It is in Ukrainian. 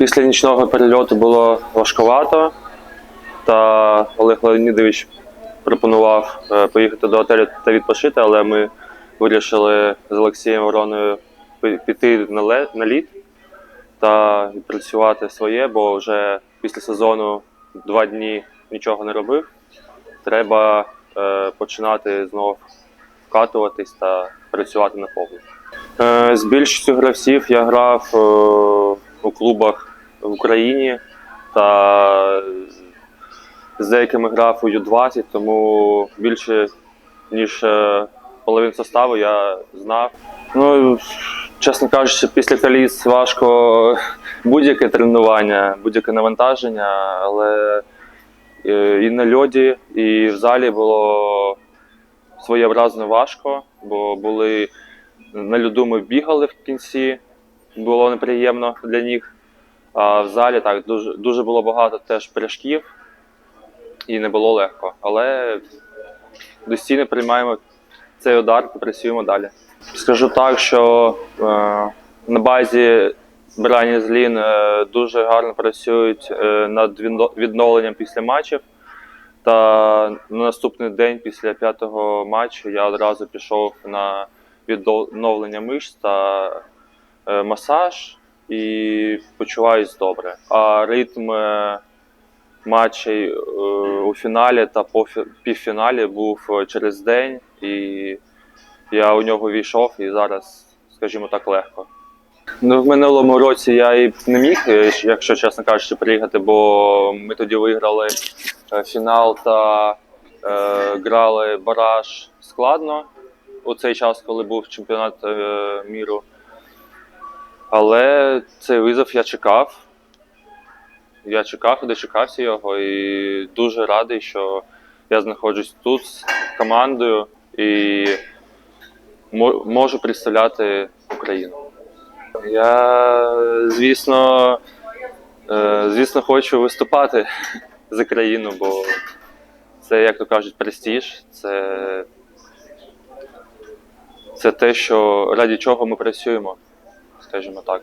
Після нічного перельоту було важкувато, та Олег Леонідович пропонував е, поїхати до готелю та відпочити, але ми вирішили з Олексієм Вороною піти на, лід та відпрацювати своє, бо вже після сезону два дні нічого не робив. Треба е, починати знову вкатуватись та працювати на повну. Е, з більшістю гравців я грав у клубах в Україні та з деякими грав у Ю-20, тому більше ніж е, половину составу я знав. Ну, чесно кажучи, після коліс важко будь-яке тренування, будь-яке навантаження, але е, і на льоді, і в залі було своєобразно важко, бо були на льоду ми бігали в кінці, було неприємно для ніг. А в залі так дуже, дуже було багато теж пляшків і не було легко. Але постійно приймаємо цей удар працюємо далі. Скажу так, що е, на базі Брані Злін е, дуже гарно працюють е, над відно- відновленням після матчів. Та на наступний день після п'ятого матчу я одразу пішов на відновлення мишць та е, масаж і почуваюсь добре. А ритм е, матчей у фіналі та півфіналі був е, через день, і я у нього війшов, і зараз, скажімо так, легко. Ну, в минулому році я і не міг, е, якщо чесно кажучи, приїхати, бо ми тоді виграли фінал та е, грали бараж складно у цей час, коли був чемпіонат е, міру. Але цей визов я чекав. Я чекав і дочекався його, і дуже радий, що я знаходжусь тут з командою і можу представляти Україну. Я, звісно, е, звісно, хочу виступати за країну, бо це, як то кажуть, престиж, це, це те, що раді чого ми працюємо, скажімо так.